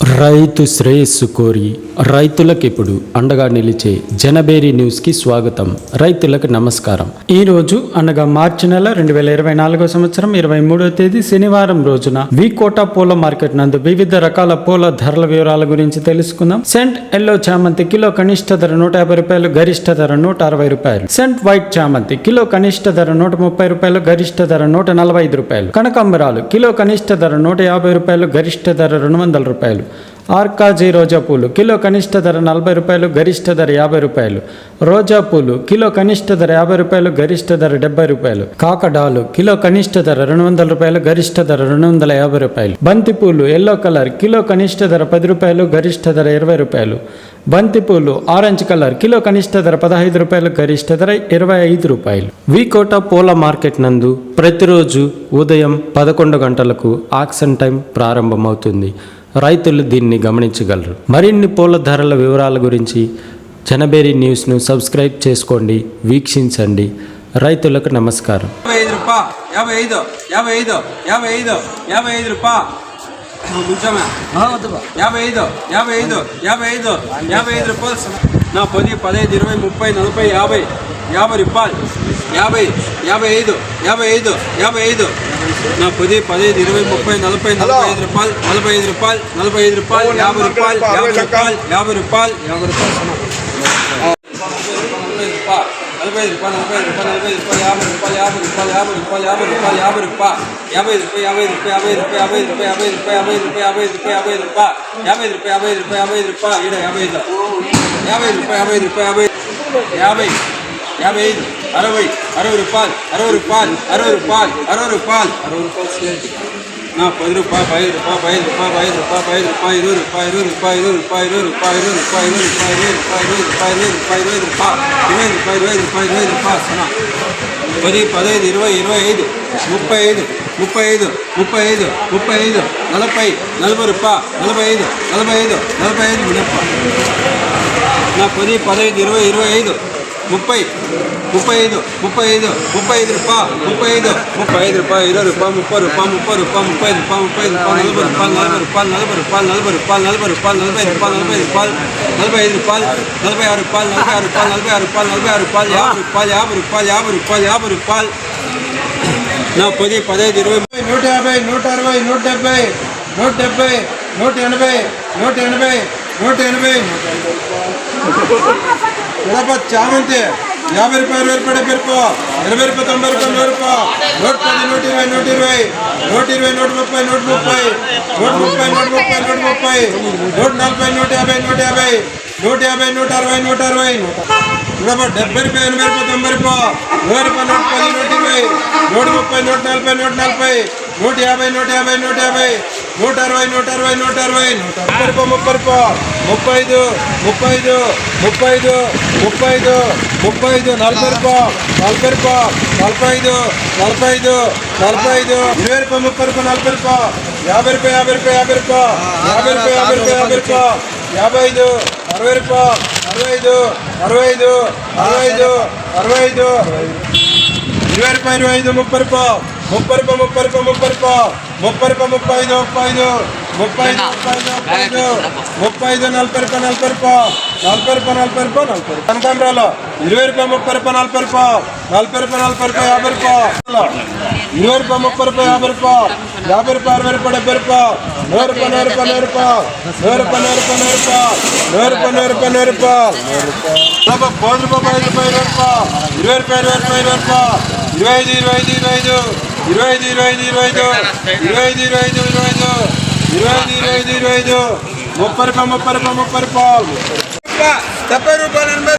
రైతు శ్రేయస్సు కోరి రైతులకు ఇప్పుడు అండగా నిలిచే జనబేరి న్యూస్కి స్వాగతం. రైతులకు నమస్కారం. ఈ రోజు అనగా మార్చి నెల రెండు వేల ఇరవై నాలుగో సంవత్సరం ఇరవై మూడో తేదీ శనివారం రోజున వి కోటా పూల మార్కెట్ నందు వివిధ రకాల పూల ధరల వివరాల గురించి తెలుసుకుందాం. సెంట్ ఎల్లో చామంతి కిలో కనిష్ట ధర నూట యాభై రూపాయలు గరిష్ట ధర నూట అరవై రూపాయలు. సెంట్ వైట్ చామంతి కిలో కనిష్ట ధర నూట ముప్పై రూపాయలు గరిష్ట ధర నూట నలభై ఐదు రూపాయలు. కనకాంబరాలు కిలో కనిష్ట ధర నూట యాభై రూపాయలు గరిష్ట ధర రెండు వందల రూపాయలు. ఆర్కాజీ రోజా పూలు. కిలో కనిష్ట ధర నలభై రూపాయలు గరిష్ట ధర యాభై రూపాయలు. రోజా పూలు కిలో కనిష్ట ధర యాభై రూపాయలు గరిష్ట ధర డెబ్బై రూపాయలు. కాకడాలు కిలో కనిష్ట ధర రెండు వందల రూపాయలు గరిష్ట ధర రెండు వందల యాభై రూపాయలు. బంతి పూలు ఎల్లో కలర్ కిలో కనిష్ట ధర పది రూపాయలు గరిష్ట ధర ఇరవై రూపాయలు. బంతి పూలు ఆరెంజ్ కలర్ కిలో కనిష్ట ధర పదహైదు రూపాయలు గరిష్ట ధర ఇరవై ఐదు రూపాయలు. వికోట పూల మార్కెట్ నందు ప్రతిరోజు ఉదయం పదకొండు గంటలకు ఆక్షన్ టైం ప్రారంభమవుతుంది. రైతులు దీన్ని గమనించగలరు. మరిన్ని పూల ధరల వివరాల గురించి జనబేరి న్యూస్ను సబ్స్క్రైబ్ చేసుకోండి వీక్షించండి. రైతులకు నమస్కారం. యాభై ఐదు యాభై ఐదు యాభై ఐదు యాభై ఐదు యాభై ఐదు రూపా. యాభై ఐదు యాభై ఐదు యాభై ఐదు యాభై ఐదు రూపాయలు నా పది పదహైదు ఇరవై ముప్పై నలభై యాభై యాభై రూపాయలు. యాభై యాభై ఐదు యాభై ఐదు యాభై ఐదు పది పదహైదు ఇరవై ముప్పై నలభై నలభై ఐదు రూపాయలు నలభై ఐదు రూపాయలు నలభై ఐదు రూపాయలు యాభై రూపాయలు యాభై రూపాయలు యాభై రూపాయలు యాభై రూపాయలు నలభై ఐదు రూపాయలు నలభై ఐదు రూపాయలు నలభై ఐదు రూపాయలు యాభై రూపాయలు యాభై రూపాయలు యాభై రూపాయలు యాభై రూపాయలు యాభై రూపాయలు యాభై రూపాయలు యాభై రూపాయలు యాభై రూపాయలు యాభై రూపాయలు యాభై రూపాయలు యాభై రూపాయలు యాభై రూపాయలు యాభై రూపాయలు యాభై రూపాయలు యాభై రూపాయలు ఈడ యాభై ఐదు యాభై రూపాయలు యాభై రూపాయలు యాభై యాభై యాభై ఐదు అరవై అరవై రూపాయలు అరవై రూపాయలు అరవై రూపాయలు అరవై రూపాయలు అరవై రూపాయలు నా పది రూపాయలు పది రూపాయలు పది రూపాయలు పది రూపాయలు ఐదు రూపాయలు ఇరవై రూపాయలు ఇరవై రూపాయలు ఇరవై రూపాయలు ఇరవై రూపాయలు ఇరవై రూపాయలు ఇరవై రూపాయలు ఇరవై రూపాయలు ఇరవై రూపాయలు ఇరవై రూపాయలు ఇరవై రూపాయలు ఇరవై రూపాయలు ఇరవై రూపాయలు ఇరవై రూపాయలు పది పదహైదు ఇరవై ఇరవై ఐదు ముప్పై ఐదు ముప్పై ఐదు ముప్పై ఐదు ముప్పై ఐదు నలభై నలభై రూపాయ నలభై ఐదు నలభై ఐదు నలభై ఐదు మునప్ప నా పది పదహైదు ఇరవై ఇరవై ఐదు ముప్పై ముప్పై ఐదు ముప్పై ఐదు ముప్పై ఐదు రూపాయలు ముప్పై ఐదు ముప్పై ఐదు రూపాయలు ఇరవై రూపాయలు ముప్పై రూపాయలు ముప్పై రూపాయలు ముప్పై ఐదు రూపాయలు ముప్పై ఐదు రూపాయలు నలభై రూపాయలు నలభై రూపాయలు నలభై రూపాయలు నలభై రూపాయలు నలభై రూపాయలు నలభై రూపాయలు నలభై ఐదు రూపాయలు నలభై ఆరు రూపాయలు నలభై ఆరు రూపాయలు నలభై ఆరు రూపాయలు నలభై ఆరు రూపాయలు యాభై రూపాయలు యాభై రూపాయలు యాభై రూపాయలు యాభై రూపాయలు నా పది పదహైదు ఇరవై నూట యాభై నూట అరవై నూట డెబ్బై నూట డెబ్బై నూట ఎనభై నూట ఎనభై నూట ఎనభై కడప చామంతి యాభై రూపాయలు ఇరవై రూపాయలు డెబ్బై రూపాయలు ఎనభై రూపాయలు తొంభై రూపాయలు నూరు నూట పది నూట ఇరవై నూట ఇరవై. నూట ఇరవై నూట ముప్పై నూట ముప్పై. నూట ముప్పై నూట ముప్పై నూట ముప్పై. నూట నలభై నూట యాభై నూట యాభై. నూట యాభై నూట అరవై నూట అరవై. నూట డెబ్బై రూపాయలు ఎనభై రూపాయలు తొంభై రూపాయలు. నూట రూపాయలు నూట పది నూట ఇరవై. నూట ముప్పై నూట నలభై నూట నలభై. నూట యాభై నూట యాభై నూట యాభై నూట అరవై నూట అరవై నూట అరవై నూట ముప్పై ముప్పై ముప్పై ఐదు ముప్పై ఐదు ముప్పై ఐదు ముప్పై ఐదు ముప్పై ఐదు నలభై రూపాయలు నలభై రూపాయలు నలభై ఐదు నలభై ఐదు నలభై ఐదు ఇరవై రూపాయలు ముప్పై రూపాయలు నలభై రూపాయలు యాభై రూపాయలు యాభై రూపాయలు యాభై రూపాయలు యాభై రూపాయలు యాభై రూపాయలు యాభై రూపాయలు యాభై ఐదు అరవై రూపాయలు అరవై ఐదు అరవై ఐదు అరవై ఐదు అరవై ఐదు ఇరవై రూపాయలు ఇరవై ఐదు ముప్పై రూపాయలు ముప్పై రూపాయలు ముప్పై రూపాయలు ముప్పై రూపాయలు ముప్పై ఐదు ముప్పై ఐదు ముప్పై ఐదు ముప్పై ఐదు ముప్పై ఐదు ముప్పై ఐదు నలభై రూపాయలు నలభై రూపాయలు నలభై రూపాయలు నలభై రూపాయలు నలభై రూపాయలు కనకాంబరాలు ఇరవై రూపాయలు ముప్పై రూపాయలు నలభై రూపాయలు నలభై రూపాయలు నలభై రూపాయలు యాభై రూపాయలు ఇరవై రూపాయలు ముప్పై రూపాయలు యాభై రూపాయలు యాభై రూపాయలు అరవై రూపాయలు డెబ్బై రూపాయలు నూరు రూపాయలు నూరు రూపాయలు నూరు రూపాయలు నూరు రూపాయలు నూరు రూపాయలు నూరు రూపాయలు నూరు రూపాయలు నూరు రూపాయలు పది రూపాయలు ఐదు రూపాయలు ఇరవై రూపాయలు ఇరవై రూపాయలు ఇరవై రూపాయలు ఇరవై ఐదు ఇరవై ఐదు ఇరవై ఐదు ఇరవై ఐదు ఇరవై ఐదు ఇరవై ఐదు. ఇరవై ఐదు ఇరవై ఐదు ఇరవై ఐదు. ఇరవై ఐదు ఇరవై ఐదు ఇరవై ఐదు. ముప్పై రూపాయలు ముప్పై రూపాయలు ముప్పై రూపాయలు. డెబ్బై రూపాయలు. ఎనభై